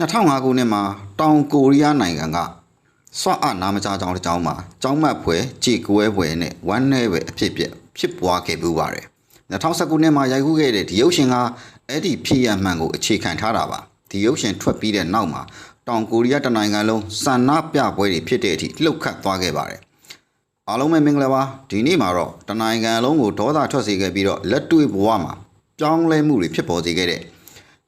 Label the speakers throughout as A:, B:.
A: 2005ခုနှစ်မှာတောင်ကိုရီးယားနိုင်ငံကဆွတ်အနာမကြကြောင်းတစ်ကြောင်းမှာကြောင်းမတ်ဖွယ်ကြေကွဲဖွယ်နဲ့ဝမ်းနဲပဲအဖြစ်ပြက်ဖြစ်ပွားခဲ့ပူပါတယ်2019ခုနှစ်မှာရိုက်ကူးခဲ့တဲ့ဒီရုပ်ရှင်ကအဲ့ဒီဖြစ်ရမှန်ကိုအခြေခံထားတာပါဒီရုပ်ရှင်ထွက်ပြီးတဲ့နောက်မှာတောင်ကိုရီးယားတနိုင်ငံလုံးစံနာပြပွဲတွေဖြစ်တဲ့အထိလှုပ်ခတ်သွားခဲ့ပါတယ်အားလုံးပဲမင်္ဂလာပါဒီနေ့မှာတော့တနိုင်ငံလုံးကိုဒေါသထွက်စေခဲ့ပြီးတော့လက်တွေ့ဘဝမှာပြောင်းလဲမှုတွေဖြစ်ပေါ်စေခဲ့တဲ့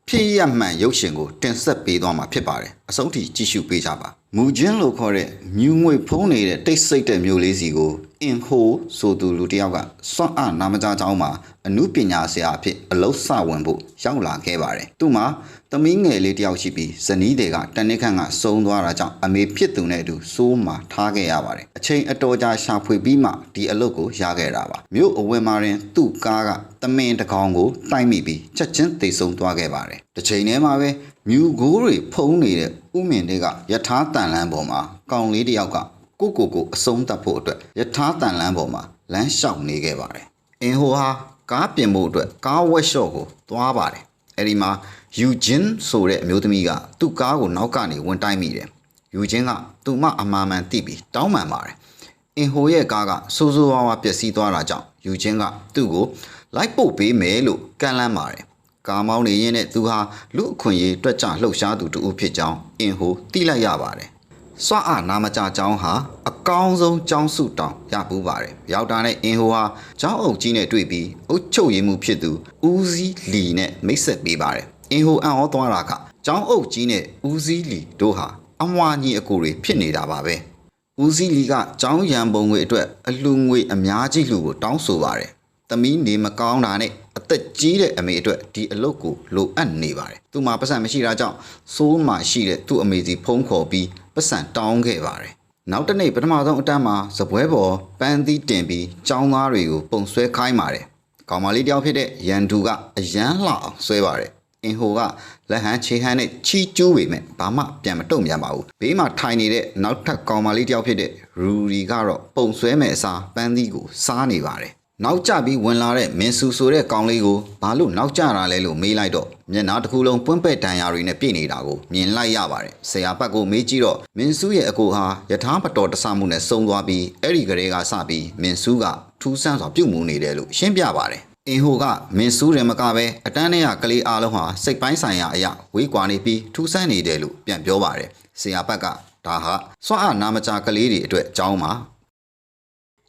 A: ဖြစ်ရမှန်ရုပ်ရှင်ကိုတင်ဆက်ပေးသွားမှာဖြစ်ပါတယ်အဆုံးထိကြည့်ရှုပေးကြပါ မူချင်းလို့ခေါ်တဲ့မြူငွေဖုံးနေတဲ့တိတ်ဆိတ်တဲ့မျိုးလေးစီကိုအင်ဟိုဆိုသူလူတစ်ယောက်ကစွန့်အနာမကြကြောင်းမှာအမှုပညာဆရာအဖြစ်အလုံးစဝင်ဖို့ရောက်လာခဲ့ပါတယ်သူ့မှာသမီးငယ်လေးတစ်ယောက်ရှိပြီးဇနီးတွေကတနစ်ခန့်ကစုံသွားတာကြောင့်အမေဖြစ်သူနဲ့အတူစိုးမှာထားခဲ့ရပါတယ်အချိန်အတော်ကြာရှာဖွေပြီးမှဒီအလုပ်ကိုရခဲ့တာပါမြို့အဝင်မှာရင်သူ့ကားကတမင်တကောင်ကိုတိုက်မိပြီးချက်ချင်းသိဆုံးသွားခဲ့ပါတယ်တစ်ချိန်တည်းမှာပဲ မြူကိုးတွေဖုံးနေတဲ့ဥမင်တွေကယထာတန်လန်းပေါ်မှာကောင်လေးတစ်ယောက်ကကိုကိုကိုအဆုံးသတ်ဖို့အတွက်ယထာတန်လန်းပေါ်မှာလမ်းလျှောက်နေခဲ့ပါတယ်အင်ဟိုဟာကားပြင်ဖို့အတွက်ကားဝက်ရှော့ကိုသွားပါတယ်အဲ့ဒီမှာယူဂျင်ဆိုတဲ့အမျိုးသမီးကသူ့ကားကိုနောက်ကနေဝင်တိုက်မိတယ်ယူဂျင်ကသူ့မအမာမှန်တိပြီးတောင်းပန်ပါတယ်အင်ဟိုရဲ့ကားကစိုးစိုးဝါးဝါပျက်စီးသွားတာကြောင့်ယူချင်းကသူ့ကိုလိုက်ပို့ပေးမယ်လို့ကန့်လန့်ပါတယ်။ ကာမောင်းနေရင်နဲ့သူဟာလူအခွင့်အရေးတွက်ကြလှုပ်ရှားသူတူဦးဖြစ်ကြောင်းအင်ဟိုသိလိုက်ရပါတယ်။စွာအနာမကြကျောင်းဟာအကောင်းဆုံးကျောင်းစုတောင်ရပူးပါတယ်။ရောက်တာနဲ့အင်ဟိုဟာကျောင်းအုပ်ကြီးနဲ့တွေ့ပြီးအုပ်ချုပ်ရေးမှုဖြစ်သူဦးစီးလီနဲ့မိတ်ဆက်ပေးပါတယ်။အင်ဟိုအံ့ဩသွားတာကကျောင်းအုပ်ကြီးနဲ့ဦးစီးလီတို့ဟာအမွှာညီအကိုတွေဖြစ်နေတာပါပဲ။ဦးစီးလီကကျောင်းရန်ပုံငွေအတွက်အလှငွေအများကြီးလူကိုတောင်းဆိုပါတယ်။ သမီးနေမကောင်းတာနဲ့အသက်ကြီးတဲ့အမေအတွက်ဒီအလုပ်ကိုလိုအပ်နေပါတယ်။သူ့မှာပတ်စံမရှိတာကြောင့်စိုးမှရှိတဲ့သူ့အမေစီဖုံးခေါ်ပြီးပတ်စံတောင်းခဲ့ပါတယ်။နောက်တစ်နေ့ပထမဆုံးအတန်းမှာဇပွဲပေါ်ပန်းသီးတင်ပြီးကျောင်းသားတွေကိုပုံဆွဲခိုင်းပါတယ်။ကောင်မလေးတယောက်ဖြစ်တဲ့ရန်သူကအရန်လှအောင်ဆွဲပါတယ်။အင်ဟိုကလက်ဟန်းခြေဟန်းနဲ့ချီကျူးပေမဲ့ဘာမှပြန်မတုံ့ပြန်ပါဘူးဘေးမှာထိုင်နေတဲ့နောက်ထပ်ကောင်မလေးတစ်ယောက်ဖြစ်တဲ့ရူရီကတော့ပုံဆွဲမဲ့အစားပန်းသီးကိုစားနေပါတယ် နောက်ကျပြီးဝင်လာတဲ့မင်းဆူဆိုတဲ့ကောင်လေးကိုဘာလို့နောက်ကျတာလဲလို့မေးလိုက်တော့မျက်နှာတစ်ခုလုံးပွင့်ပဲ့တန်ရာတွေနဲ့ပြည့်နေတာကိုမြင်လိုက်ရပါတယ်ဆရာဘက်ကိုမေးကြည့်တော့မင်းဆူရဲ့အကိုဟာယထာပတော်တဆမှုနဲ့စုံသွားပြီးအဲ့ဒီကလေးကစပြီးမင်းဆူကထူးဆန်းစွာပြုတ်မှုနေတယ်လို့ရှင်းပြပါတယ်အင်ဟိုကမင်းဆူးတယ်မကပဲအတန်းထဲကကလေးအားလုံးဟာစိတ်ပိုင်းဆိုင်ရာအရာဝေးကွာနေပြီးထူးဆန်းနေတယ်လို့ပြန်ပြောပါတယ်ဆရာဘက်ကဒါဟာစွမ်းအားနာမကြကလေးတွေအတွက်အကြောင်းပါ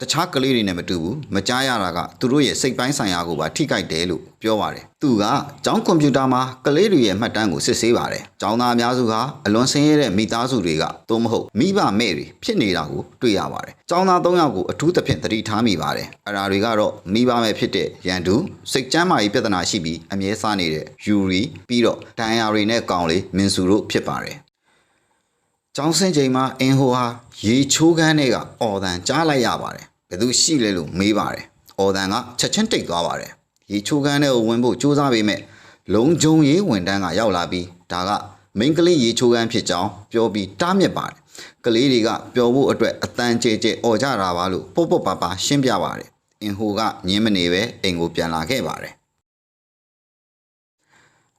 A: တခြားကလေးတွေနဲ့မတူဘူးမကြားရတာကသူတို့ရဲ့စိတ်ပိုင်းဆိုင်ရာကိုပါထိခိုက်တယ်လို့ပြောပါတယ်သူကကျောင်းကွန်ပျူတာမှာကလေးတွေရဲ့မှတ်တမ်းကိုစစ်ဆေးပါတယ်ကျောင်းသားအများစုဟာအလွန်ဆင်းရဲတဲ့မိသားစုတွေကသို့မဟုတ်မိဘမဲ့တွေဖြစ်နေတာကိုတွေ့ရပါတယ်ကျောင်းသား၃ယောက်ကိုအထူးသဖြင့်သတိထားမိပါတယ်အဲ့ဒါတွေကတော့မိဘမဲ့ဖြစ်တဲ့ရန်သူစိတ်ကျမ်းမာရေးပြဿနာရှိပြီးအမြဲစားနေတဲ့ယူရီပြီးတော့ဒိုင်ယာရီနဲ့ကောင်လေးမင်ဆူတို့ဖြစ်ပါတယ်ကျောင်းဆင်းချိန်မှာအင်ဟိုဟာရေချိုးခန်းတွေကအော်တန်ကြားလိုက်ရပါတယ် ဘယ်သူရှိလဲလို့မေးပါတယ်အော်တန်ကချက်ချင်းတိတ်သွားပါတယ်ရေချိုးခန်းထဲကိုဝင်ဖို့ကြိုးစားပေမဲ့လုံဂျုံရေးဝန်တန်းကရောက်လာပြီးဒါကမိန်းကလေးရေချိုးခန်းဖြစ်ကြောင်းပြောပြီးတားမြစ်ပါတယ်ကလေးတွေကပျော်ဖို့အတွက်အတန်ကျဲကျဲអော်ကြတာပါလို့ပုတ်ပုတ်ပါပါရှင်းပြပါတယ်အင်ဟိုကညင်းမနေပဲအိမ်ကိုပြန်လာခဲ့ပါတယ်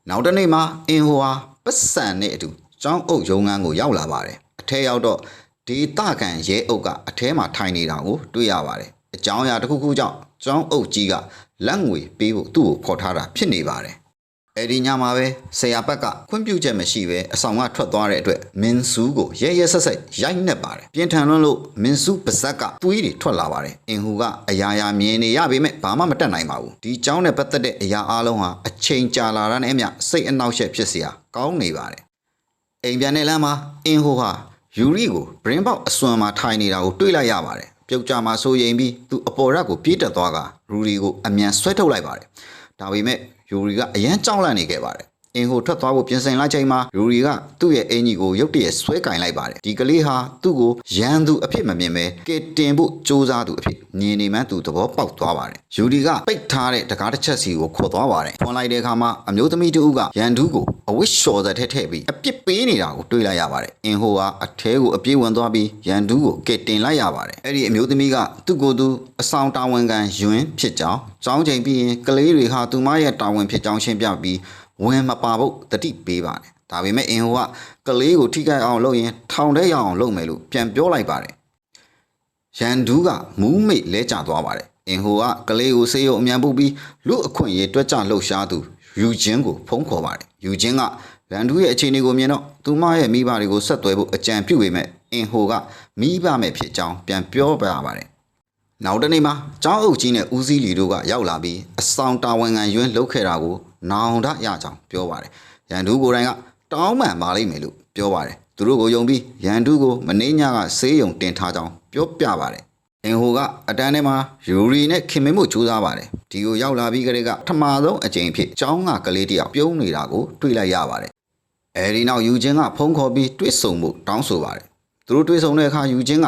A: နောက်တစ်နေ့မှာအင်ဟိုဟာပတ်စံနဲ့အတူကျောင်းအုပ်ရုံးခန်းကိုရောက်လာပါတယ်အထဲရောက်တော့ ဒေတာကန်ရဲအုပ်ကအထဲမှာထိုင်နေတာကိုတွေ့ရပါတယ်အကြောင်းအရာတစ်ခုခုကြောင့်ကျောင်းအုပ်ကြီးကလက်ငွေပေးဖို့သူ့ကိုခေါ်ထားတာဖြစ်နေပါတယ်အဲ့ဒီညမှာပဲဆရာဘက်ကခွင့်ပြုချက်မရှိပဲအဆောင်ကထွက်သွားတဲ့အတွက်မင်းစုကိုရဲရဲဆက်ဆက်ရိုက်နှက်ပါတယ်ပြင်းထန်လွန်းလို့မင်းစုပါဇက်ကသွေးတွေထွက်လာပါတယ်အင်ဟူကအရာရာမြင်နေရပေမဲ့ဘာမှမတတ်နိုင်ပါဘူးဒီเจ้าနဲ့ပတ်သက်တဲ့အရာအလုံးဟာအချိန်ကြာလာတာနဲ့အမျှစိတ်အနှောက်အယှက်ဖြစ်เสียကောင်းနေပါတယ်အိမ်ပြန်တဲ့လမ်းမှာအင်ဟိုဟာ ယူရီကိုဘရင်ပေါက်အစွန်မှာထိုင်နေတာကိုတွေ့လိုက်ရပါတယ်ပြုတ်ကြမှာဆိုရင်ပြီးသူအပေါ်ရက်ကိုပြေးတက်သွားကရူရီကိုအမြန်ဆွဲထုတ်လိုက်ပါတယ်ဒါပေမဲ့ယူရီကအရန်ကြောက်လန့်နေခဲ့ပါတယ် အင်ဟိုထွက်သွားဖို့ပြင်ဆင်လိုက်ချိန်မှာယူရီကသူ့ရဲ့အင်ကြီးကိုရုတ်တရက်ဆွဲကင်လိုက်ပါတယ်ဒီကလေးဟာသူ့ကိုရန်သူအဖြစ်မမြင်ပဲကဲတင်ဖို့စူးစမ်းသူအဖြစ်မြင်နေမှန်းသူသဘောပေါက်သွားပါတယ်ယူရီကပိတ်ထားတဲ့တကားတစ်ချက်စီကိုခေါ်သွားပါတယ်ဖွင့်လိုက်တဲ့အခါမှာအမျိုးသမီးတူကရန်သူကိုအဝစ်လျှော်တဲ့ထက်ထည့်ပြီးအပြစ်ပေးနေတာကိုတွေ့လိုက်ရပါတယ်အင်ဟိုကအထဲကိုအပြေးဝင်သွားပြီးရန်သူကိုကဲတင်လိုက်ရပါတယ်အဲ့ဒီအမျိုးသမီးကသူ့ကိုယ်သူအဆောင်တာဝန်ခံယွန်းဖြစ်ကြောင်းကြောင်းချိန်ပြီးရင်ကလေးတွေဟာသူမရဲ့တာဝန်ဖြစ်ကြောင်းရှင်းပြပြီး ဝင်မပါဖို့တတိပေးပါတယ်ဒါဒါပေမဲ့အင်ဟိုကကလေးကိုထိခိုက်အောင်လုပ်ရင်ထောင်ထဲရအောင်လုပ်မယ်လို့ပြန်ပြောလိုက်ပါတယ်ရန်ဒူးကမူးမိတ်လဲကျသွားပါတယ်အင်ဟိုကကလေးကိုဆေးရုံအမြန်ပုတ်ပြီးလူအခွင့်အရေးတွက်ကြလှုပ်ရှားသူယူချင်းကိုဖုံးခေါ်ပါတယ်ယူချင်းကရန်ဒူးရဲ့အခြေအနေကိုမြင်တော့သူမရဲ့မိဘတွေကိုဆက်သွဲဖို့အကြံပြုပေမဲ့အင်ဟိုကမိဘမဲ့ဖြစ်ကြောင်းပြန်ပြောပြပါတယ် နောက်တနေ့မှာကျောင်းအုပ်ကြီးနဲ့ဦးစီးလီတို့ကရောက်လာပြီးအဆောင်တာဝန်ခံရွင်းလှုပ်ခဲ့တာကိုနောင်တရကြောင်းပြောပါတယ်။ရန်သူကိုယ်တိုင်ကတောင်းပန်ပါလိမ့်မယ်လို့ပြောပါတယ်။သူတို့ကိုယုံပြီးရန်သူကိုမင်းညကဆေးရုံတင်ထားကြောင်းပြောပြပါတယ်။အင်ဟိုကအတန်းထဲမှာယူရီနဲ့ခင်မင်းမှုကြိုးစားပါတယ်။ဒီကိုရောက်လာပြီးကလေးကထမဆုံးအကြိမ်ဖြစ်ကျောင်းကကလေးတယောက်ပြုံးနေတာကိုတွေ့လိုက်ရပါတယ်။အဲဒီနောက်ယူချင်းကဖုန်းခေါ်ပြီးတွေ့ဆုံမှုတောင်းဆိုပါတယ်။သူတို့တွေ့ဆုံတဲ့အခါယူချင်းက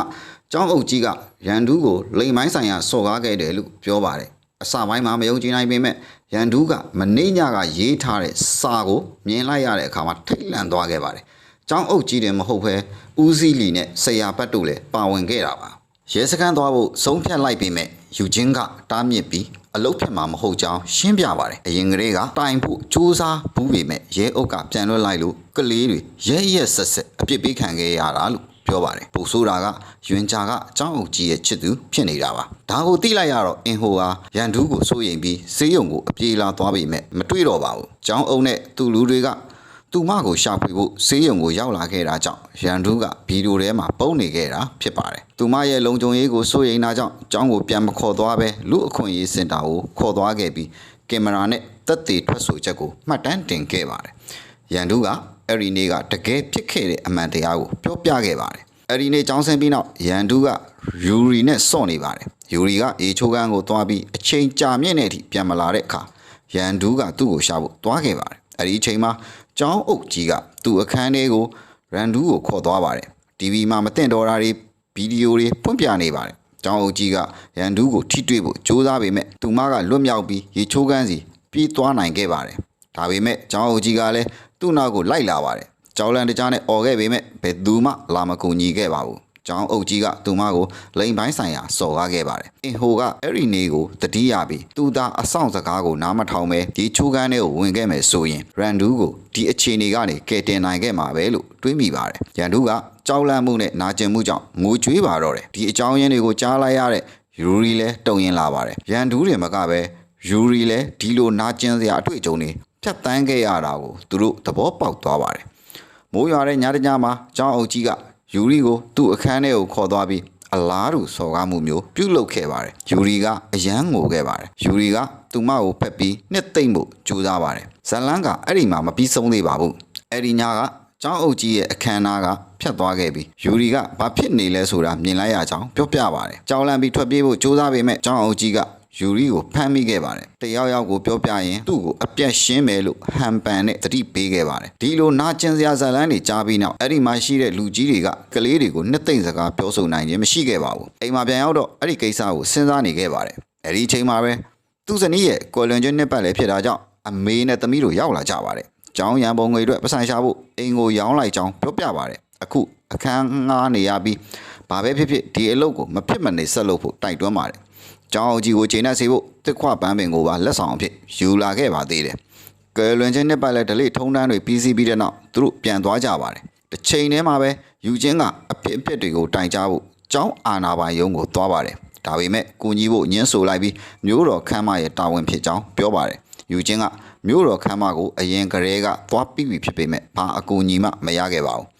A: ကျောင်းအုပ်ကြီးကရန်ဒူးကိုလိမ်မိုင်းဆိုင်ရာစော်ကားခဲ့တယ်လို့ပြောပါတယ်။အစပိုင်းမှာမယုံကြည်နိုင်ပေမဲ့ရန်ဒူးကမနေ့ညကရေးထားတဲ့စာကိုမြင်လိုက်ရတဲ့အခါမှာထိတ်လန့်သွားခဲ့ပါတယ်။ကျောင်းအုပ်ကြီးတယ်မဟုတ်ဘဲဦးစီးလီနဲ့ဆရာဘတ်တို့လည်းပါဝင်ခဲ့တာပါ။ရဲစခန်းသွားဖို့ဆုံးဖြတ်လိုက်ပေမဲ့ယူချင်းကတားမြစ်ပြီးအလုတ်ဖြစ်မှာမဟုတ်ကြောင်းရှင်းပြပါတယ်။အရင်ကလေးကတိုင်ဖို့စူးစမ်းဘူးပေမဲ့ရဲအုပ်ကပြန်လွှတ်လိုက်လို့ကလေးတွေရဲရဲဆက်ဆက်အပြစ်ပေးခံခဲ့ရတာလို့ ပြောပါတယ်ပိုဆိုးတာကယွင်ချာကအချောင်းအုပ်ကြီးရဲ့ချစ်သူဖြစ်နေတာပါဒါကိုသိလိုက်ရတော့အင်ဟိုဟာရန်ဒူးကိုစိုးရိမ်ပြီးဆေးရုံကိုအပြေးလာသွားပေမဲ့မတွေ့တော့ပါဘူးအချောင်းအုပ်နဲ့သူ့လူတွေကသူမကိုရှာဖွေဖို့ဆေးရုံကိုရောက်လာခဲ့တာကြောင့်ရန်ဒူးကဗီဒီယိုထဲမှာပုံနေခဲ့တာဖြစ်ပါတယ်။သူမရဲ့လုံခြုံရေးကိုစိုးရိမ်တာကြောင့်အကြောင်းကိုပြန်မခေါ်သွားပဲလူအခွင့်အရေးစင်တာကိုခေါ်သွားခဲ့ပြီးကင်မရာနဲ့သက်သေထွက်ဆိုချက်ကိုမှတ်တမ်းတင်ခဲ့ပါတယ်။ရန်ဒူးက အဲ့ဒီနေ့ကတကယ်ဖြစ်ခဲ့တဲ့အမှန်တရားကိုပြောပြခဲ့ပါတယ်။အဲ့ဒီနေ့ကျောင်းဆင်းပြီးနောက်ရန်ဒူးကယူရီနဲ့စော့နေပါတယ်။ယူရီကအေချိုးကန်းကိုသွားပြီးအချိန်ကြာမြင့်တဲ့အထိပြန်မလာတဲ့အခါရန်ဒူးကသူ့ကိုရှာဖို့တွားခဲ့ပါတယ်။အဲ့ဒီအချိန်မှာကျောင်းအုပ်ကြီးကသူ့အခန်းထဲကိုရန်ဒူးကိုခေါ်သွားပါတယ်။ TV မှာမတင်တော်တာတွေဗီဒီယိုတွေဖွင့်ပြနေပါတယ်။ကျောင်းအုပ်ကြီးကရန်ဒူးကိုထိတွေ့ဖို့ကြိုးစားပေမဲ့သူမကလွတ်မြောက်ပြီးရေချိုးကန်းစီပြေးသွားနိုင်ခဲ့ပါတယ်။ဒါပေမဲ့ကျောင်းအုပ်ကြီးကလည်း သူ့နောက်ကိုလိုက်လာပါတယ်။ကျောင်းလန်တကြားနဲ့អော်ခဲ့ပေမဲ့ဘယ်သူမှလာမကူညီခဲ့ပါဘူး။ကျောင်းအုပ်ကြီးကသူမကိုလိန်ပိုင်းဆိုင်ရာစော်ကားခဲ့ပါတယ်။အင်ဟိုကအဲ့ဒီနေ့ကိုတတိယပြီးသူသာအဆောင်စကားကိုနားမထောင်ပဲဒီချိုးကန်းထဲကိုဝင်ခဲ့မယ်ဆိုရင်ရန်ဒူးကိုဒီအခြေအနေကနေကယ်တင်နိုင်ခဲ့မှာပဲလို့တွေးမိပါတယ်။ရန်ဒူးကကြောက်လန့်မှုနဲ့နာကျင်မှုကြောင့်ငိုကြွေးပါတော့တယ်။ဒီအကြောင်းရင်းတွေကိုကြားလိုက်ရတဲ့ယူရီလည်းတုံရင်လာပါတယ်။ရန်ဒူးတွေမကပဲယူရီလည်းဒီလိုနာကျင်စရာအတွေ့အကြုံတွေ ဖြတ်တန်းခဲ့ရတာကိုသူတို့သဘောပေါက်သွားပါတယ်။မိုးရွာတဲ့ညတညမှာကျောင်းအုပ်ကြီးကယူရီကိုသူ့အခန်းထဲကိုခေါ်သွားပြီးအလားတူစော်ကားမှုမျိုးပြုလုပ်ခဲ့ပါတယ်ယူရီကအယမ်းငိုခဲ့ပါတယ်ယူရီကသူမကိုဖက်ပြီးနှစ်သိမ့်ဖို့ကြိုးစားပါတယ်ဇလန်းကအဲ့ဒီမှာမပြီးဆုံးသေးပါဘူးအဲ့ဒီညကကျောင်းအုပ်ကြီးရဲ့အခမ်းအနားကဖြတ်သွားခဲ့ပြီးယူရီကဘာဖြစ်နေလဲဆိုတာမြင်လိုက်ရကြောင်းပြောပြပါတယ်ကြောင်းလန့်ပြီးထွက်ပြေးဖို့ကြိုးစားပေမဲ့ကျောင်းအုပ်ကြီးက ယူရီကိုဖမ်းမိခဲ့ပါတယ်။တယောက်ယောက်ကိုပြောပြရင်သူ့ကိုအပြတ်ရှင်းမယ်လို့ဟန်ပန်နဲ့တတိပေးခဲ့ပါတယ်။ဒီလိုနာကျင်စရာဇာတ်လန်းတွေကြားပြီးနောက်အဲ့ဒီမှာရှိတဲ့လူကြီးတွေကကလေးတွေကိုနှစ်သိမ့်စကားပြောဆိုနိုင်ခြင်းမရှိခဲ့ပါဘူး။အိမ်မှာပြန်ရောက်တော့အဲ့ဒီကိစ္စကိုစဉ်းစားနေခဲ့ပါတယ်။အဲ့ဒီအချိန်မှာပဲသူ့ဇနီးရဲ့ကွယ်လွန်ခြင်းနှစ်ပတ်လည်းဖြစ်တာကြောင့်အမေနဲ့သမီးတို့ရောက်လာကြပါတယ်။ကျောင်းရန်ပုံငွေအတွက်ပတ်စံရှာဖို့အိမ်ကိုရောင်းလိုက်ကြောင်းပြောပြပါတယ်။အခုအခန်းငားနေရပြီးဘာပဲဖြစ်ဖြစ်ဒီအလုပ်ကိုမဖြစ်မနေဆက်လုပ်ဖို့တိုက်တွန်းပါတယ်။ ကျောင်းအုပ်ကြီးကိုချိန်နဲ့ဆေးဖို့တစ်ခွပန်းပင်ကိုပါလက်ဆောင်အဖြစ်ယူလာခဲ့ပါသေးတယ်။ကယ်လွန်ချင်းနှစ်ပတ်လည်းဒလိထုံးတန်းတွေပြီးစီးပြီးတဲ့နောက်သူတို့ပြန်သွားကြပါတယ်။တစ်ချိန်တည်းမှာပဲယူချင်းကအဖြစ်အပျက်တွေကိုတိုင်ကြားဖို့ကျောင်းအာနာပိုင်ရုံးကိုသွားပါတယ်။ဒါပေမဲ့ကိုကြီးဖို့ညှင်းဆိုလိုက်ပြီးမျိုးတော်ခမ်းမရဲ့တာဝန်ဖြစ်ကြောင်းပြောပါတယ်။ယူချင်းကမျိုးတော်ခမ်းမကိုအရင်ကတည်းကသွားပြီးပြီဖြစ်ပေမဲ့ဘာအကူအညီမှမရခဲ့ပါဘူး။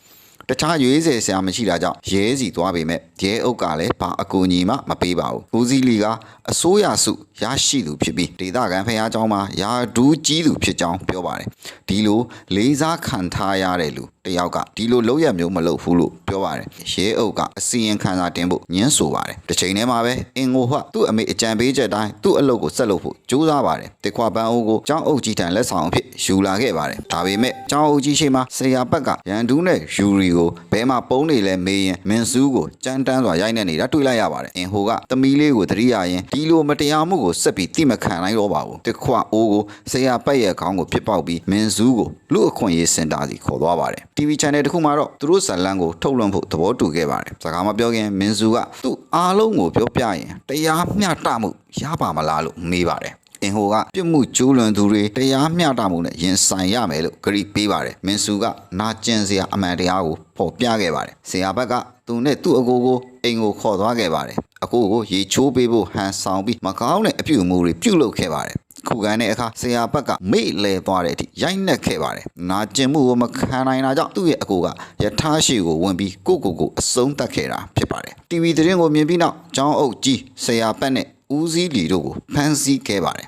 A: တခြားရွေးစယ်ဆရာမရှိတာကြောင့်ရဲစီသွားပေမဲ့ရဲအုပ်ကလည်းဘာအကူအညီမှမပေးပါဘူး။ဦးစီးလီကအစိုးရစုရရှိသူဖြစ်ပြီးဒေသခံဖះเจ้าမှာယာဒူးကြီးသူဖြစ်ကြောင်းပြောပါတယ်။ဒီလိုလေးစားခံထားရတဲ့လူတယောက်ကဒီလိုလောက်ရမျိုးမလုပ်ဘူးလို့ပြောပါတယ်။ရဲအုပ်ကအစီရင်ခံစာတင်ဖို့ညှင်းဆိုပါတယ်။တစ်ချိန်တည်းမှာပဲအင်ငိုဟသူ့အမေအကြံပေးချက်တိုင်းသူ့အလုပ်ကိုဆက်လုပ်ဖို့ကြိုးစားပါတယ်။တစ်ခွပန်းအိုးကိုကျောင်းအုပ်ကြီးထံလက်ဆောင်အဖြစ်ယူလာခဲ့ပါတယ်။ဒါပေမဲ့ကျောင်းအုပ်ကြီးရှိမှဆရာဘက်ကရန်ဒူးနဲ့ယူရီ ကိုဘဲမှာပုံးနေလဲမေးရင်မင်စူးကိုကြမ်းတမ်းစွာရိုက်နှက်နေတာတွေ့လိုက်ရပါတယ်။အင်ဟိုကသမီးလေးကိုတတိယရင်ဒီလိုမတရားမှုကိုဆက်ပြီးတိမခံနိုင်တော့ပါဘူး။တစ်ခွအိုးကိုဆရာပတ်ရဲ့ခေါင်းကိုပြစ်ပေါက်ပြီးမင်စူးကိုလူအခွင့်ရေးစင်တာစီခေါ်သွားပါတယ်။ TV channel တစ်ခုမှာတော့သူတို့ဇာတ်လမ်းကိုထုတ်လွှင့်ဖို့သဘောတူခဲ့ပါတယ်။စကားမပြောခင်မင်စူးကသူ့အားလုံးကိုပြောပြရင်တရားမျှတမှုရပါမလားလို့မေးပါတယ်။ အင်ဟိုကပြစ်မှုကျူးလွန်သူတွေတရားမျှတမှုနဲ့ရင်ဆိုင်ရမယ်လို့ကြေပေးပါတယ်မင်းစုကနာကျင်စရာအမှန်တရားကိုဖော်ပြခဲ့ပါတယ်ဆရာဘက်ကသူနဲ့သူ့အကိုကိုအိမ်ကိုခေါ်သွားခဲ့ပါတယ်အကိုကိုရေချိုးပေးဖို့ဟန်ဆောင်ပြီးမကောင်းတဲ့အပြုအမူတွေပြုလုပ်ခဲ့ပါတယ်ခုခံတဲ့အခါဆရာဘက်ကမေ့လဲသွားတဲ့အထိရိုက်နှက်ခဲ့ပါတယ်နာကျင်မှုကိုမခံနိုင်တာကြောင့်သူ့ရဲ့အကိုကယထာရှိကိုဝင်ပြီးကိုကိုကိုအဆုံးသတ်ခဲ့တာဖြစ်ပါတယ် TV သတင်းကိုမြင်ပြီးနောက်ကျောင်းအုပ်ကြီးဆရာပတ်နဲ့ ဦးစည်းလီတို့ကိုဖမ်းဆီးခဲ့ပါတယ်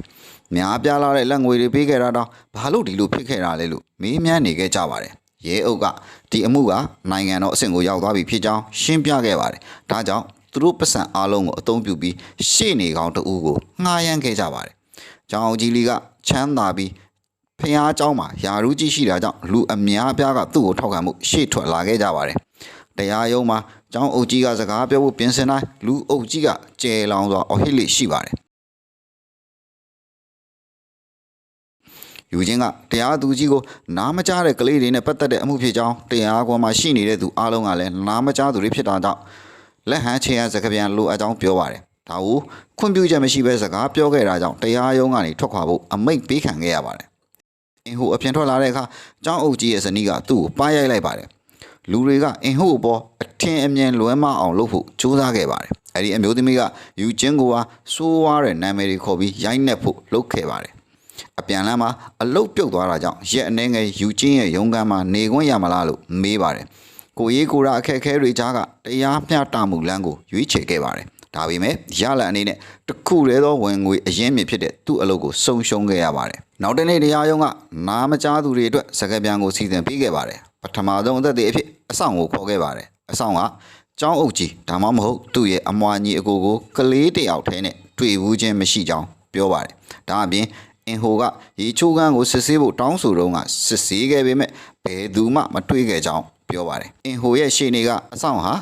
A: များပြားလာတဲ့လက်ငွေတွေပေးခဲ့တာတော့ဘာလို့ဒီလိုဖြစ်ခဲ့တာလဲလို့မေးမြန်းနေခဲ့ကြပါတယ်ရဲအုပ်ကဒီအမှုကနိုင်ငံတော်အဆင့်ကိုရောက်သွားပြီဖြစ်ကြောင်းရှင်းပြခဲ့ပါတယ်ဒါကြောင့်သူတို့ပတ်စံအားလုံးကိုအသုံးပြုပြီးရှေ့နေကောင်တဦးကိုငှားရမ်းခဲ့ကြပါတယ်ကျောင်းအုပ်ကြီးလီကချမ်းသာပြီးဖះเจ้าမှာယာရူးကြီးရှိတာကြောင့်လူအများပြားကသူ့ကိုထောက်ခံမှုရှေ့ထွက်လာခဲ့ကြပါတယ်တရားရုံးမှာ ကျောင်းအုပ်ကြီးကစကားပြောဖို့ပြင်ဆင်တိုင်းလူအုပ်ကြီးကကျဲလောင်စွာအော်ဟစ်လိရှိပါတယ်ယူချင်းကတရားသူကြီးကိုနားမကြားတဲ့ကလေးတွေနဲ့ပတ်သက်တဲ့အမှုဖြစ်ကြောင်းတရားကွန်မှာရှိနေတဲ့သူအားလုံးကလည်းနားမကြားသူတွေဖြစ်တာကြောင့်လက်ဟန်းချေရစကားပြန်လိုအပ်ကြောင်းပြောပါတယ်ဒါကိုခွင့်ပြုချက်မရှိဘဲစကားပြောခဲ့တာကြောင့်တရားရုံးကနေထွက်ခွာဖို့အမိန့်ပေးခံခဲ့ရပါတယ်အင်ဟိုအပြင်ထွက်လာတဲ့အခါကျောင်းအုပ်ကြီးရဲ့ဇနီးကသူ့ကိုပါရိုက်လိုက်ပါတယ် လူတွေကအင်ဟိုအပေါ်အထင်အမြင်လွဲမအောင်လုပ်ဖို့ကြိုးစားခဲ့ပါတယ်အဲ့ဒီအမျိုးသမီးကယူချင်းကိုကစိုးဝါးတဲ့နာမည်တွေခေါ်ပြီးရိုက်နှက်ဖို့လုပ်ခဲ့ပါတယ်အပြန်လမ်းမှာအလုတ်ပြုတ်သွားတာကြောင့်ရက်အနေငယ်ယူချင်းရဲ့ရုံးကမ်းမှာနေခွင့်ရမလားလို့မေးပါတယ်။ကိုရေးကိုရာအခက်အခဲတွေကြားကတရားမျှတမှုလမ်းကိုရွေးချယ်ခဲ့ပါတယ်။ဒါပေမဲ့ရလအနေနဲ့တစ်ခုတည်းသောဝင်ငွေအရင်မြစ်ဖြစ်တဲ့သူ့အလုပ်ကိုစုံရှုံခဲ့ရပါတယ်။နောက်တနေ့တရားရုံးကနာမကြားသူတွေအတွက်စကားပြန်ကိုစီစဉ်ပေးခဲ့ပါတယ်။ ပထမဆုံးအသက်တွေအဖြစ်အဆောင်ကိုခေါ်ခဲ့ပါတယ်။အဆောင်ကကျောင်းအုပ်ကြီးဒါမှမဟုတ်သူ့ရဲ့အမွာညီအကိုကိုကလေးတစ်ယောက်ထဲနဲ့တွေ့ဘူးချင်းမရှိကြောင်းပြောပါတယ်။ဒါအပြင်အင်ဟိုကရေချိုးကန်းကိုစစ်ဆေးဖို့တောင်းဆိုတော့ကစစ်ဆေးခဲ့ပေမဲ့ဘယ်သူမှမတွေ့ခဲ့ကြောင်းပြောပါတယ်။အင်ဟိုရဲ့ရှေ့နေကအဆောင်ဟာ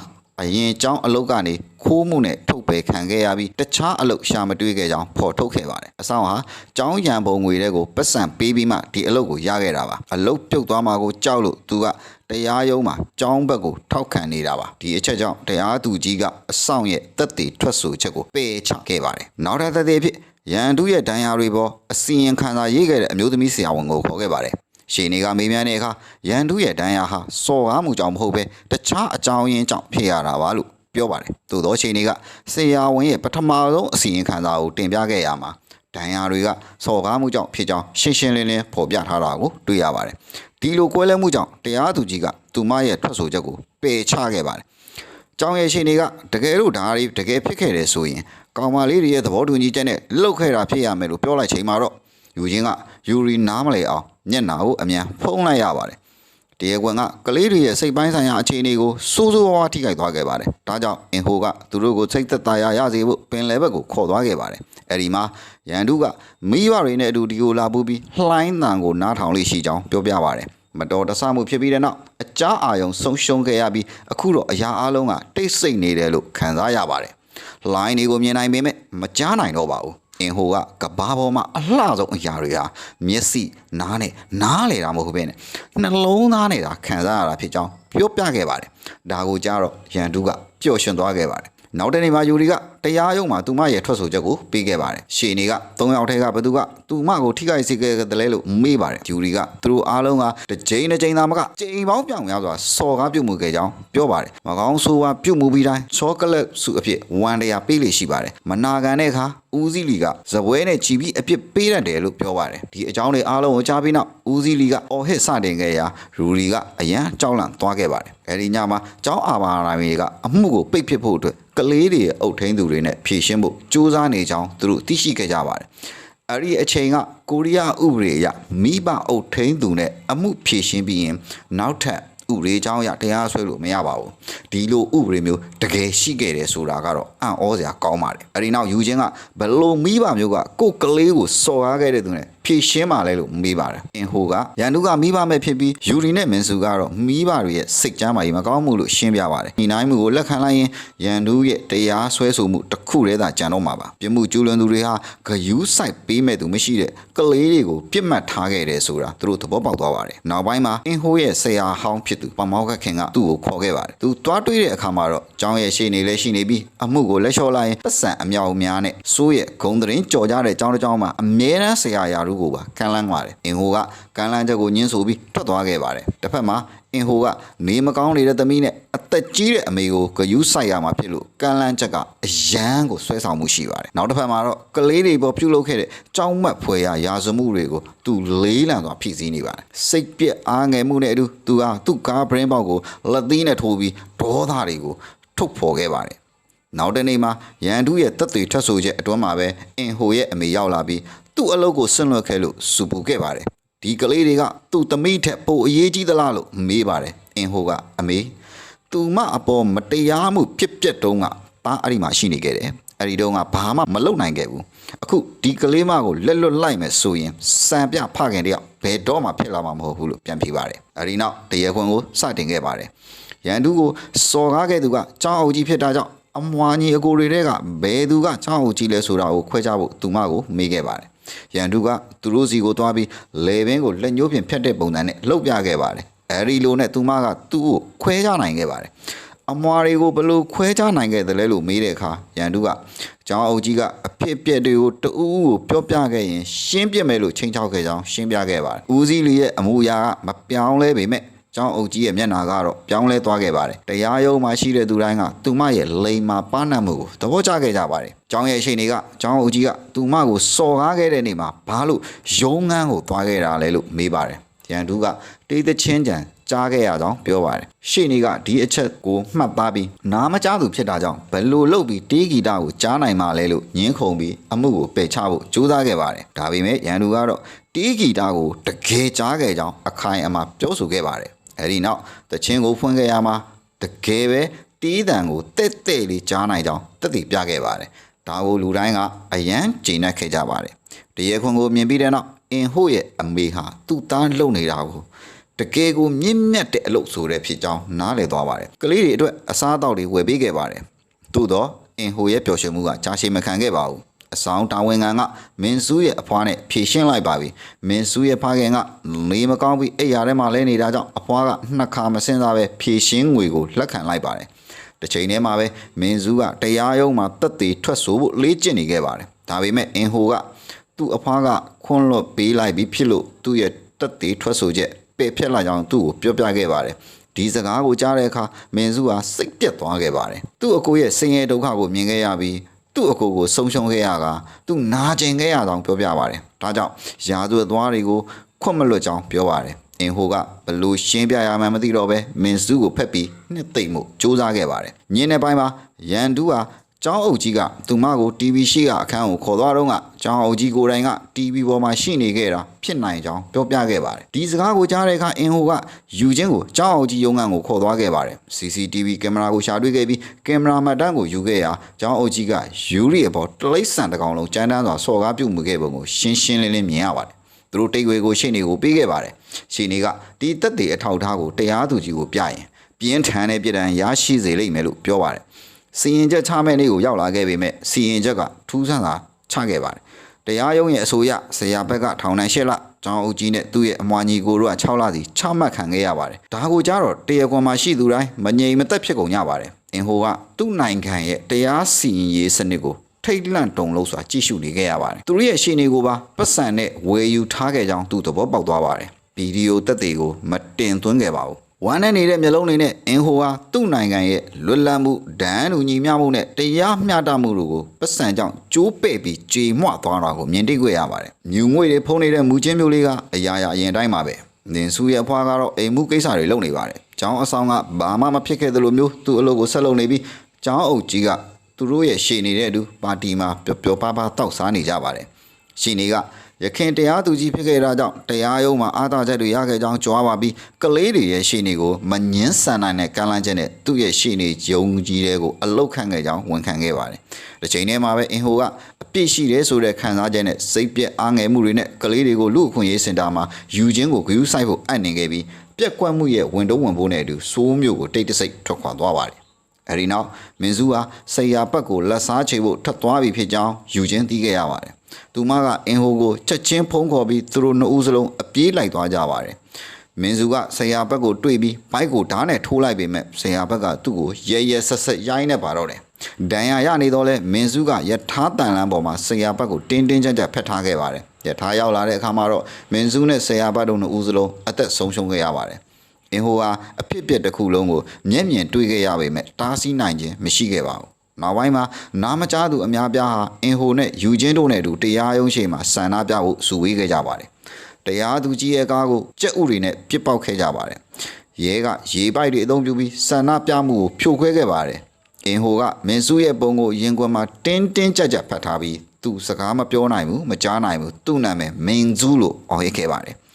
A: အရင်ကျောင်းအလုပ်ကနေခိုးမှုနဲ့ထုတ်ပယ်ခံခဲ့ရပြီးတခြားအလုပ်ရှာမတွေ့ခဲ့ကြောင်းဖော်ထုတ်ခဲ့ပါတယ်။အဆောင်ဟာကျောင်းရန်ပုံငွေတွေကိုပတ်စံပေးပြီးမှဒီအလုပ်ကိုရခဲ့တာပါ။အလုပ်ပြုတ်သွားမှာကိုကြောက်လို့သူကတရားရုံးမှာကျောင်းဘက်ကိုထောက်ခံနေတာပါ။ဒီအချက်ကြောင့်တရားသူကြီးကအဆောင်ရဲ့တက်တည်ထွက်ဆိုချက်ကိုပယ်ချခဲ့ပါတယ်။နောက်ထပ်သက်သေအဖြစ်ရန်တူးရဲ့ဒဏ်ရာတွေပေါ်အစီရင်ခံစာရေးခဲ့တဲ့အမျိုးသမီးဆရာဝန်ကိုခေါ်ခဲ့ပါတယ်။ ရှင်နေကမေးမြန်းတဲ့အခါရန်တူးရဲ့ဒဏ်ရာဟာစော်ကားမှုကြောင့်မဟုတ်ပဲတခြားအကြောင်းရင်းကြောင့်ဖြစ်ရတာပါလို့ပြောပါတယ်။သို့သောရှင်နေကဆရာဝန်ရဲ့ပထမဆုံးအစီရင်ခံစာကိုတင်ပြခဲ့ရမှာဒဏ်ရာတွေကစော်ကားမှုကြောင့်ဖြစ်ကြောင်းရှင်းရှင်းလင်းလင်းဖော်ပြထားတာကိုတွေ့ရပါတယ်။ဒီလိုကွဲလဲမှုကြောင့်တရားသူကြီးကသူမရဲ့ထွက်ဆိုချက်ကိုပယ်ချခဲ့ပါတယ်။ကျောင်းရဲ့ရှင်တွေကတကယ်လို့ဒါတွေတကယ်ဖြစ်ခဲ့တယ်ဆိုရင်ကောင်မလေးတွေရဲ့သဘောတူညီချက်နဲ့လှုပ်ခဲ့တာဖြစ်ရမယ်လို့ပြောလိုက်ချိန်မှာတော့ယူချင်းကယူရီနားမလဲအောင် ညက်နာကိုအမြန်ဖုံးလိုက်ရပါတယ်။တရားကွန်ကကလေးတွေရဲ့စိတ်ပိုင်းဆိုင်ရာအခြေအနေကိုစိုးစိုးဝါးဝါးထိခိုက်သွားခဲ့ပါတယ်။ဒါကြောင့်အင်ဟိုကသူတို့ကိုစိတ်သက်သာရာရစေဖို့ပင်လယ်ဘက်ကိုခေါ်သွားခဲ့ပါတယ်။အဲဒီမှာရန်တုကမိဘတွေနဲ့အတူဒီကိုလာပူးပြီးလှိုင်းတန်ကိုနားထောင်လေးရှိကြောင်းပြောပြပါတယ်။မတော်တဆမှုဖြစ်ပြီးတဲ့နောက်အကြအာယုံဆုံးရှုံးခဲ့ရပြီးအခုတော့အရာအလုံးကတိတ်ဆိတ်နေတယ်လို့ခံစားရပါတယ်။ line တွေကိုမြင်နိုင်ပေမဲ့မကြားနိုင်တော့ပါဘူး။ အင်ဟိုကကဘာပေါ်မှာအလှဆုံးအရာတွေဟာမျက်စိနားနဲ့နားလေတာမဟုတ်ဘဲနဲ့နှလုံးသားနဲ့သာခံစားရတာဖြစ်ကြောင်းပြောပြခဲ့ပါတယ်။ဒါကိုကြားတော့ရန်တူးကပျော်ရွှင်သွားခဲ့ပါတယ်။နောက်တနေ့မှာယူရီကတရားရုံးမှာသူမရဲ့ထွက်ဆိုချက်ကိုပေးခဲ့ပါတယ်။ရှေနေက၃ယောက်ထဲကဘသူကသူမကိုထိခိုက်စေခဲ့တယ်လဲလို့မေးပါတယ်။ယူရီကသူတို့အားလုံးကတစ်ချိန်တစ်ချိန်သာမကချိန်ပေါင်းပြောင်များစွာစော်ကားပြုတ်မှုခဲ့ကြောင်းပြောပါတယ်။မကောင်းဆိုးဝါပြုတ်မှုပြီးတိုင်းချောကလက်စုအဖြစ်ဝန်တရားပေးလေရှိပါတယ်။မနာခံတဲ့အခါဦးစီးလီကဇပွဲနဲ့ချီပြီးအပြစ်ပေးတတ်တယ်လို့ပြောပါတယ်။ဒီအကြောင်းတွေအားလုံးကိုကြားပြီးနောက်ဦးစီးလီကအော်ဟစ်စတင်ခဲ့ရာရူရီကအရန်ကြောက်လန့်သွားခဲ့ပါတယ်။အဲဒီညမှာကျောင်းအာဘာရာမီတွေကအမှုကိုပိတ်ပစ်ဖို့အတွက်ကလေးတွေရဲ့အုပ်ထိန်းသူတွေနဲ့ဖြည့်ရှင်းဖို့ကြိုးစားနေကြောင်းသူတို့သိရှိခဲ့ကြပါတယ်။အဲ့ဒီအချိန်ကကိုရီးယားဥပဒေအရမိဘအုပ်ထိန်းသူနဲ့အမှုဖြည့်ရှင်းပြီးရင်နောက်ထပ်ဥပဒေအကြောင်းအရတရားစွဲလို့မရပါဘူးဒီလိုဥပဒေမျိုးတကယ်ရှိခဲ့တယ်ဆိုတာကတော့အံ့ဩစရာကောင်းပါတယ်အဲဒီနောက်ယူချင်းကဘလို့မိဘမျိုးကကိုယ်ကလေးကိုစော်ကားခဲ့တဲ့သူနဲ့ ဖြည့်ရှင်းပါလဲလို့မေးပါတယ်အင်ဟိုကရန်သူကမိဘမဲ့ဖြစ်ပြီးယူရီနဲ့မင်ဆူကတော့မိဘတွေရဲ့စိတ်ကြမ်းမာရေးမကောင်းမှုလို့ရှင်းပြပါတယ်ညီနိုင်မှုကိုလက်ခံလိုက်ရင်ရန်သူရဲ့တရားစွဲဆိုမှုတစ်ခုတည်းသာကြံတော့မှာပါပြစ်မှုကျူးလွန်သူတွေဟာဂယူးဆိုင်ပေးမဲ့သူမရှိတဲ့ကလေးတွေကိုပြစ်မှတ်ထားခဲ့တယ်ဆိုတာသူတို့သဘောပေါက်သွားပါတယ်နောက်ပိုင်းမှာအင်ဟိုရဲ့ဆရာဟောင်းဖြစ်သူပမောက်ကခင်ကသူ့ကိုခေါ်ခဲ့ပါတယ်သူသွားတွေ့တဲ့အခါမှာတော့ကျောင်းရဲ့ရှေ့နေလည်းရှိနေပြီးအမှုကိုလက်လျှော့လိုက်ရင်ပတ်စံအမြောက်အများနဲ့စိုးရဲ့ဂုံတရင်ကြော်ကြတဲ့ကျောင်းတစ်ကျောင်းမှာအမြဲတမ်းဆရာရာထူးကိုပါကန်လန်းပါတယ်အင်ဟိုကကန်လန်းချက်ကိုညှင်းဆိုပြီးထွက်သွားခဲ့ပါတယ်တစ်ဖက်မှာအင်ဟိုကနေမကောင်းနေတဲ့သမီးနဲ့အသက်ကြီးတဲ့အမေကိုဂယူးဆိုင်ရမှာဖြစ်လို့ကန်လန်းချက်ကအယမ်းကိုဆွဲဆောင်မှုရှိပါတယ်နောက်တစ်ဖက်မှာတော့ကလေးတွေပေါ်ပြုတ်လုခဲ့တဲ့ကြောင်းမတ်ဖွယ်ရာရာဇမှုတွေကိုသူလေးလံစွာဖြည့်ဆည်းနေပါတယ်စိတ်ပြက်အားငယ်မှုနဲ့အတူသူဟာသူ့ကားဘရင်းပေါက်ကိုလက်သီးနဲ့ထိုးပြီးဒေါသတွေကိုထုတ်ဖော်ခဲ့ပါတယ်နောက်တနေ့မှာရန်တူးရဲ့တက်တွေထွက်ဆိုချက်အတွင်းမှာပဲအင်ဟိုရဲ့အမေရောက်လာပြီး သူ့အလုပ်ကိုဆင့်လွှတ်ခဲ့လို့စူပူခဲ့ပါတယ်ဒီကလေးတွေကသူ့သမီးထက်ပိုအရေးကြီးသလားလို့မေးပါတယ်အင်ဟိုကအမေသူမအပေါ်မတရားမှုဖြစ်ပျက်တုံးကတားအဲ့ဒီမှာရှိနေခဲ့တယ်အဲ့ဒီတုန်းကဘာမှမလုပ်နိုင်ခဲ့ဘူးအခုဒီကလေးမကိုလက်လွတ်လိုက်မယ်ဆိုရင်စံပြဖခင်တယောက်ဘယ်တော့မှဖြစ်လာမှာမဟုတ်ဘူးလို့ပြန်ဖြေပါတယ်အဲ့ဒီနောက်တရားခွင်ကိုစတင်ခဲ့ပါတယ်ရန်သူကိုစော်ကားခဲ့သူကကြောင်းအုပ်ကြီးဖြစ်တာကြောင့်အမွာညီအကိုတွေတဲကဘယ်သူကကြောင်းအုပ်ကြီးလဲဆိုတာကိုခွဲခြားဖို့သူမကိုမေးခဲ့ပါတယ် ရန်သူကသူတို့စီကိုသွားပြီးလေဘင်းကိုလက်ညှိုးဖြင့်ဖြတ်တဲ့ပုံစံနဲ့လှုပ်ပြခဲ့ပါတယ်အဲဒီလိုနဲ့သူမကသူ့ကိုခွဲခြားနိုင်ခဲ့ပါတယ်အမွာတွေကိုဘယ်လို့ခွဲခြားနိုင်ခဲ့တယ်လဲလို့မေးတဲ့အခါရန်သူကကျောင်းအုပ်ကြီးကအဖြစ်အပျက်တွေကိုတူဦးကိုပြောပြခဲ့ရင်ရှင်းပြမယ်လို့ချိန်ချောက်ခဲ့ကြောင်းရှင်းပြခဲ့ပါတယ်။ဦးစည်းလီရဲ့အမူအရာကမပြောင်းလဲပေမဲ့ ကျောင်းအုပ်ကြီးရဲ့မျက်နှာကတော့ပြောင်းလဲသွားခဲ့ပါတယ်။တရားရုံးမှာရှိတဲ့သူတိုင်းကသူမရဲ့လိန်မာပါနတ်မှုကိုသဘောကျခဲ့ကြပါတယ်။ကျောင်းရဲ့အရှိန်တွေကကျောင်းအုပ်ကြီးကသူမကိုစော်ကားခဲ့တဲ့နေ့မှာဘာလို့ရုံးငန်းကိုသွားခဲ့တာလဲလို့မေးပါတယ်။ရန်သူကတေးသချင်းကြံကြားခဲ့ရကြောင်းပြောပါတယ်ရှေ့နေကဒီအချက်ကိုမှတ်သားပြီးနားမကြားသူဖြစ်တာကြောင့်ဘယ်လိုလုပ်ပြီးတေးဂီတကိုကြားနိုင်မှာလဲလို့ညင်းခုန်ပြီးအမှုကိုပယ်ချဖို့ကြိုးစားခဲ့ပါတယ်ဒါပေမဲ့ရန်သူကတော့တေးဂီတကိုတကယ်ကြားခဲ့ကြောင်းအခိုင်အမာပြောဆိုခဲ့ပါတယ် အဲဒီနောက်တချင်းကိုဖွင့်ခဲ့ရမှာတကယ်ပဲတီးတံကိုတက်တက်လေးကြားနိုင်ကြောင်းတက်တည်ပြခဲ့ပါတယ်ဒါကိုလူတိုင်းကအယမ်းကျေနပ်ခဲ့ကြပါတယ်တရေခွန်ကိုမြင်ပြီးတဲ့နောက်အင်ဟို့ရဲ့အမေဟာသူ့သားလုံနေတာကိုတကယ်ကိုမြင့်မြတ်တဲ့အလုပ်ဆိုတဲ့ဖြစ်ကြောင်းနားလည်သွားပါတယ်ကလေးတွေအတွက်အစားအသောက်တွေဝယ်ပေးခဲ့ပါတယ်သို့တော့အင်ဟိုရဲ့ပျော်ရွှင်မှုကကြာရှည်မခံခဲ့ပါဘူး အဆောင်တာဝန်ခံကမင်းစုရဲ့အဖွားနဲ့ဖြည့်ရှင်းလိုက်ပါပြီမင်းစုရဲ့ဖခင်ကနေမကောင်းပြီးအိမ်ရထဲမှာလဲနေတာကြောင့်အဖွားကနှစ်ခါမစင်းစားပဲဖြည့်ရှင်းငွေကိုလက်ခံလိုက်ပါတယ်တစ်ချိန်တည်းမှာပဲမင်းစုကတရားရုံးမှာတက်သေးထွက်ဆိုဖို့လေးကျင့်နေခဲ့ပါတယ်ဒါပေမဲ့အင်ဟိုကသူ့အဖွားကခွန်းလွတ်ပေးလိုက်ပြီးဖြစ်လို့သူ့ရဲ့တက်သေးထွက်ဆိုချက်ပယ်ဖြတ်လိုက်ကြောင်းသူ့ကိုပြောပြခဲ့ပါတယ်ဒီစကားကိုကြားတဲ့အခါမင်းစုဟာစိတ်ပြက်သွားခဲ့ပါတယ်သူ့အကိုရဲ့ဆင်းရဲဒုက္ခကိုမြင်ခဲ့ရပြီး သူ့အကိုကိုဆုံးရှုံးခဲ့ရကသူနာကျင်ခဲ့ရကြောင်းပြောပြပါတယ်ဒါကြောင့်ရာဇဝတ်သွားတွေကိုခွတ်မလွတ်ကြောင်းပြောပါတယ်အင်ဟိုကဘလို့ရှင်းပြရမှန်းမသိတော့ပဲမင်းစုကိုဖက်ပြီးနှစ်သိမ့်မှုစူးစမ်းခဲ့ပါတယ်ညင်းတဲ့ပိုင်းမှာရန်တူးဟာ ကျောင်းအုပ်ကြီးကသူမကို TV ရှိကအခန်းကိုခေါ်သွားတော့ကကျောင်းအုပ်ကြီးကိုယ်တိုင်က TV ပေါ်မှာရှိနေခဲ့တာဖြစ်နိုင်ကြောင်းပြောပြခဲ့ပါတယ်ဒီစကားကိုကြားတဲ့အခါအင်ဟိုကယူချင်းကိုကျောင်းအုပ်ကြီးရုံးခန်းကိုခေါ်သွားခဲ့ပါတယ် CCTV ကင်မရာကိုရှာတွေ့ခဲ့ပြီးကင်မရာမှတ်တမ်းကိုယူခဲ့ရာကျောင်းအုပ်ကြီးကယူရီအပေါ်တလိပ်ဆန်တစ်ကောင်လုံးကြမ်းတမ်းစွာစော်ကားပြုမှုခဲ့ပုံကိုရှင်းရှင်းလင်းလင်းမြင်ရပါတယ်သူတို့တိတ်ဝေကိုရှေ့နေကိုပေးခဲ့ပါတယ်ရှေ့နေကဒီတက်တွေအထောက်အထားကိုတရားသူကြီးကိုပြရင်ပြင်းထန်တဲ့ပြည်တံရရှိစေလိမ့်မယ်လို့ပြောပါတယ် စီရင်ချက်ချမဲ့နေ့ကိုရောက်လာခဲ့ပေမဲ့စီရင်ချက်ကထူးဆန်းစွာချခဲ့ပါတယ်။တရားရုံးရဲ့အဆိုအရဆရာဘက်ကထောင်နဲ့၈လကျောင်းအုပ်ကြီးနဲ့သူ့ရဲ့အမွာညီကိုတို့က6လစီချမှတ်ခံခဲ့ရပါတယ်။ဒါကိုကြတော့တရားကွန်မှာရှိသူတိုင်းမငြိမ်မသက်ဖြစ်ကုန်ကြပါတယ်။အင်ဟိုကသူ့နိုင်ငံရဲ့တရားစီရင်ရေးစနစ်ကိုထိတ်လန့်တုန်လို့ဆိုတာကြည့်ရှုနေခဲ့ရပါတယ်။သူတို့ရဲ့ရှေ့နေကိုပါပတ်စံနဲ့ဝယ်ယူထားခဲ့ကြောင်းသူသဘောပေါက်သွားပါတယ်။ဗီဒီယိုသက်တွေကိုမတင်သွင်းခဲ့ပါဘူး။ ဝမ်းနဲ့နေတဲ့မျိုးလုံးတွေနဲ့အင်ဟိုဟာသူ့နိုင်ငံရဲ့လွတ်လပ်မှုဒန်းလူညီမျှမှုနဲ့တရားမျှတမှုတို့ကိုပတ်စံကြောင့်ကျိုးပဲ့ပြီးကြေမွသွားတာကိုမြင်တွေ့ကြရပါတယ်။မြူငွေတွေဖုံးနေတဲ့မူချင်းမျိုးလေးကအရာရာအရင်တိုင်းပါပဲ။နင်စုရဲ့အဖွားကတော့အိမ်မှုကိစ္စတွေလုပ်နေပါတယ်။ကျောင်းအဆောင်ကဘာမှမဖြစ်ခဲ့သလိုမျိုးသူ့အလုပ်ကိုဆက်လုပ်နေပြီးကျောင်းအုပ်ကြီးကသူတို့ရဲ့ရှေ့နေတဲ့အတူပါတီမှာပျော်ပျော်ပါးပါးတောက်စားနေကြပါတယ်။ရှေ့နေက ရခင်တရားသူကြီးဖြစ်ခဲ့တာကြောင့်တရားရုံးမှာအားသာချက်တွေရခဲ့ကြောင်းကြွားပါပြီးကလေးတွေရဲ့ရှေ့နေကိုမငင်းဆန်နိုင်တဲ့ကမ်းလှမ်းချက်နဲ့သူ့ရဲ့ရှေ့နေယုံကြည်တဲ့ကိုအလုတ်ခန့်ခဲ့ကြောင်းဝန်ခံခဲ့ပါတယ်။ဒီချိန်ထဲမှာပဲအင်ဟိုကအပြစ်ရှိတယ်ဆိုတဲ့ခံစားချက်နဲ့စိတ်ပြက်အားငယ်မှုတွေနဲ့ကလေးတွေကိုလူအခွင့်ရေးစင်တာမှာယူချင်းကိုဂရုစိုက်ဖို့အပ်နေခဲ့ပြီးပြက်ကွက်မှုရဲ့ဝန်တုံးဝန်ပိုးနဲ့အတူစိုးမျိုးကိုတိတ်တဆိတ်ထွက်ခွာသွားပါတယ်။ အဲဒီနောက်မင်းစုဟာဆရာဘက်ကိုလက်စားချေဖို့ထပ်သွားပြီဖြစ်ကြောင်းယူချင်းသိခဲ့ရပါတယ်။သူမကအင်ဟိုကိုချက်ချင်းဖုံးခေါ်ပြီးသူတို့နှစ်ဦးစလုံးအပြေးလိုက်သွားကြပါတယ်။မင်းစုကဆရာဘက်ကိုတွေ့ပြီးဘိုက်ကိုဓာတ်နဲ့ထိုးလိုက်ပေမဲ့ဆရာဘက်ကသူ့ကိုရဲရဲဆက်ဆက်ရိုင်းနေပါတော့တယ်။ဒဏ်ရာရနေတော့လဲမင်းစုကယထာတန်လန်းပေါ်မှာဆရာဘက်ကိုတင်းတင်းကြပ်ကြပ်ဖက်ထားခဲ့ပါတယ်။ယထာရောက်လာတဲ့အခါမှာတော့မင်းစုနဲ့ဆရာဘက်တို့နှစ်ဦးစလုံးအသက်ဆုံးရှုံးခဲ့ရပါတယ်။ အင်ဟိုဟာအဖြစ်အပျက်တစ်ခုလုံးကိုမျက်မြင်တွေ့ခဲ့ရပေမဲ့တားဆီးနိုင်ခြင်းမရှိခဲ့ပါဘူး။နောက်ပိုင်းမှာနားမကြားသူအများပြားဟာအင်ဟိုနဲ့ယူချင်းတို့နဲ့အတူတရားရုံးရှိမှာဆန္ဒပြဖို့စုဝေးခဲ့ကြပါတယ်။တရားသူကြီးရဲ့ကားကိုကြက်ဥတွေနဲ့ပစ်ပေါက်ခဲ့ကြပါတယ်။ရဲကရေပိုက်တွေအသုံးပြုပြီးဆန္ဒပြမှုကိုဖြိုခွဲခဲ့ပါတယ်။အင်ဟိုကမင်းစုရဲ့ပုံကိုရင်ခွင်မှာတင်းတင်းကြပ်ကြပ်ဖတ်ထားပြီးသူစကားမပြောနိုင်ဘူးမကြားနိုင်ဘူးသူ့နာမည်မင်းစုလို့အော်ဟစ်ခဲ့ပါတယ်။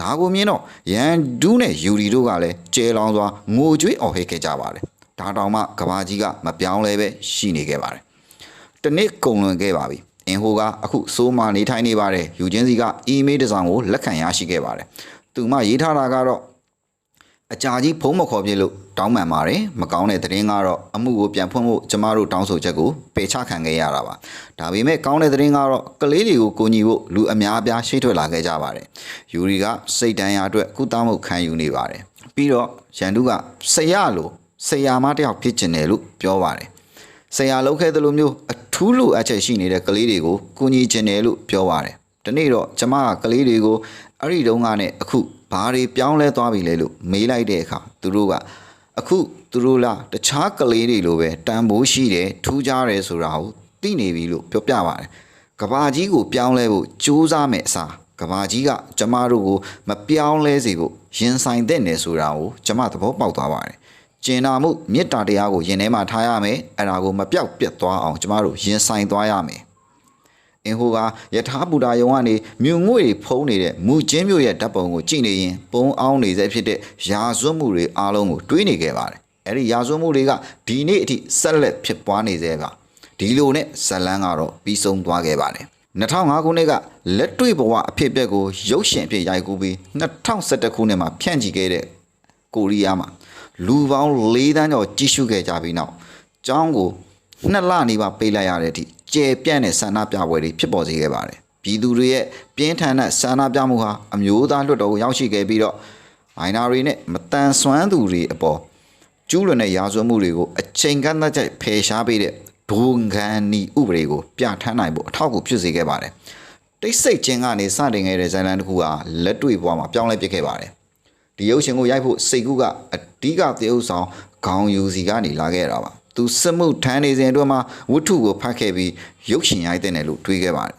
A: ဒါကိုမြင်တော့ရန်ဒူးနဲ့ယူရီတို့ကလည်းကျဲလောင်စွာငိုကြွေးအော်ဟစ်ခဲ့ကြပါတယ်။ဒါတောင်မှကဘာကြီးကမပြောင်းလဲပဲရှိနေခဲ့ပါတယ်။တနစ်ကုံလွန်ခဲ့ပါပြီ။အင်ဟိုကအခုစိုးမနေထိုင်နေပါတယ်။ယူချင်းစီကအီးမေးလ်တစ်စောင်ကိုလက်ခံရရှိခဲ့ပါတယ်။သူမှရေးထားတာကတော့ အကြာကြီးဖုံးမခေါ်ပြလို့တောင်းပန်ပါတယ်မကောင်းတဲ့သတင်းကတော့အမှုကိုပြန်ဖွင့်ဖို့ကျမတို့တောင်းဆိုချက်ကိုပယ်ချခံခဲ့ရတာပါဒါပေမဲ့ကောင်းတဲ့သတင်းကတော့ကလေးတွေကိုကိုညီဖို့လူအများအပြားရှိထွက်လာခဲ့ကြပါတယ်ယူရီကစိတ်တန်းရအတွက်ကုသမှုခံယူနေပါတယ်ပြီးတော့ရန်သူကဆရာလိုဆရာမတစ်ယောက်ဖြစ်ကျင်တယ်လို့ပြောပါတယ်ဆရာလောက်ခဲ့တဲ့လိုမျိုးအထူးလိုအပ်ချက်ရှိနေတဲ့ကလေးတွေကိုကူညီကျင်တယ်လို့ပြောပါတယ်ဒီနေ့တော့ကျမကကလေးတွေကိုအဲ့ဒီတုန်းကနဲ့အခု ဘာတွေပြောင်းလဲသွားပြီလဲလို့မေးလိုက်တဲ့အခါသူတို့ကအခုသူတို့လားတခြားကလေးတွေလိုပဲတန်ဖိုးရှိတယ်ထူးခြားတယ်ဆိုတာကိုသိနေပြီလို့ပြောပြပါတယ်ကဘာကြီးကိုပြောင်းလဲဖို့ကြိုးစားမယ်အစားကဘာကြီးကကျမတို့ကိုမပြောင်းလဲစေဖို့ရင်ဆိုင်တဲ့နေဆိုတာကိုကျမသဘောပေါက်သွားပါတယ်ကျင်နာမှုမေတ္တာတရားကိုရင်ထဲမှာထားရမယ်အဲ့ဒါကိုမပြောက်ပြတ်သွားအောင်ကျမတို့ရင်ဆိုင်သွားရမယ် အင်ဟိုကယထာဘူတာယုံကနေမြူငွေတွေဖုံးနေတဲ့မူချင်းမျိုးရဲ့ဓာတ်ပုံကိုကြည့်နေရင်ပုံအောင်နေစေဖြစ်တဲ့ရာဇဝတ်မှုတွေအားလုံးကိုတွေးနေခဲ့ပါတယ်အဲ့ဒီရာဇဝတ်မှုတွေကဒီနေ့အထိဆက်လက်ဖြစ်ပွားနေသေးပါဒီလိုနဲ့ဇလန်းကတော့ပြီးဆုံးသွားခဲ့ပါတယ်2005ခုနှစ်ကလက်တွေ့ဘဝအဖြစ်အပျက်ကိုရုပ်ရှင်အဖြစ်ရိုက်ကူးပြီး2011ခုနှစ်မှာဖြန့်ချီခဲ့တဲ့ကိုရီးယားမှာလူပေါင်း၄တန်းကျော်ကြီးစုခဲ့ကြပြီးနောက်ကျောင်းကိုနှစ်လနေပါပေးလိုက်ရတဲ့အထိ ကျယ်ပြန့်တဲ့ဆန္ဒပြပွဲတွေဖြစ်ပေါ်စေခဲ့ပါတယ်ပြည်သူတွေရဲ့ပြင်းထန်တဲ့ဆန္ဒပြမှုဟာအမျိုးသားလွှတ်တော်ကိုရောက်ရှိခဲ့ပြီးတော့မိုင်နာရီနဲ့မတန်ဆွမ်းသူတွေအပေါ်ကျူးလွန်တဲ့ရာဇဝတ်မှုတွေကိုအချိန်ကန့်သတ်ချက်ဖယ်ရှားပေးတဲ့ဒုံကန်နီဥပဒေကိုပြဋ္ဌာန်းနိုင်ဖို့အထောက်အကူဖြစ်စေခဲ့ပါတယ်တိတ်ဆိတ်ခြင်းကနေစတင်ခဲ့တဲ့ဇာတ်လမ်းတစ်ခုဟာလက်တွေ့ဘဝမှာပြောင်းလဲပစ်ခဲ့ပါတယ်ဒီရုပ်ရှင်ကိုရိုက်ဖို့စိတ်ကူးကအဓိကသရုပ်ဆောင်ခေါင်းယူစီကနေလာခဲ့တာပါ သူစစ်မှုထမ်းနေစဉ်အတွင်းမှာဝတ္ထုကိုဖတ်ခဲ့ပြီးရုပ်ရှင်ရိုက်တဲ့နယ်လို့တွေးခဲ့ပါတယ်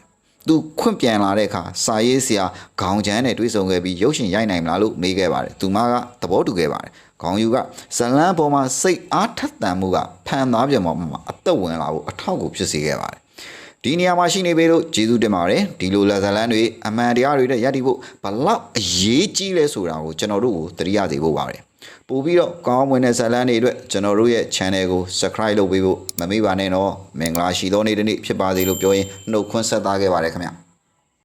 A: သူခွင့်ပြန်လာတဲ့အခါစာရေးဆရာခေါင်းချမ်းနဲ့တွေးဆုံခဲ့ပြီးရုပ်ရှင်ရိုက်နိုင်မလားလို့မေးခဲ့ပါတယ်သူမကသဘောတူခဲ့ပါတယ်ခေါင်းယူကဇလန်းပေါ်မှာစိတ်အားထက်သန်မှုကဖန်သားပြန်ပေါ်မှာအသက်ဝင်လာဖို့အထောက်အကူဖြစ်စေခဲ့ပါတယ်ဒီနေရာမှာရှိနေပေလို့ကျေးဇူးတင်ပါတယ်ဒီလိုလက်ဇလန်းတွေအမှန်တရားတွေနဲ့ယက်တီဖို့ဘလောက်အရေးကြီးလဲဆိုတာကိုကျွန်တော်တို့ကိုသတိရစေဖို့ပါတယ် ပို့ပြီးတော့ကောင်းမွန်တဲ့ဇလန်းတွေအတွက်ကျွန်တော်တို့ရဲ့ channel ကို subscribe လုပ်ပေးဖို့မမေ့ပါနဲ့တော့မင်္ဂလာရှိသောနေ့တစ်နေ့ဖြစ်ပါစေလို့ပြောရင်နှုတ်ခွန်းဆက်သားခဲ့ပါတယ်ခင်ဗျာ